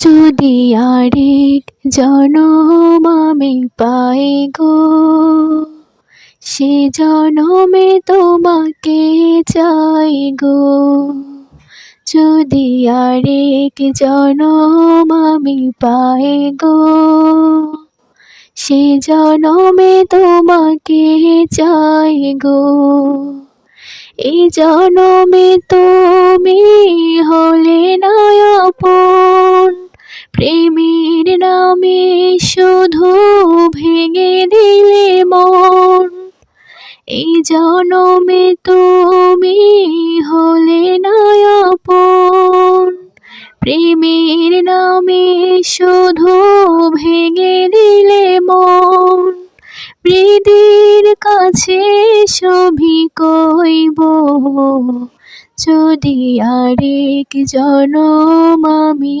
যদি আরেক জনম আমি পাই গো, সে জনমে তোমাকে চাই গো। যদি আরেক জনম আমি পাই গো, সে জনমে তোমাকে চাই গো। এই জনমে তুমি হলে নয়পন শুধু ভেঙে দিলে মন। এই জনমে তুমি হলে নয়পন। প্রেমের নামে শুধু ভেঙে দিলে মন। হৃদির কাছে সবই কইব। যদি আরেক জনম আমি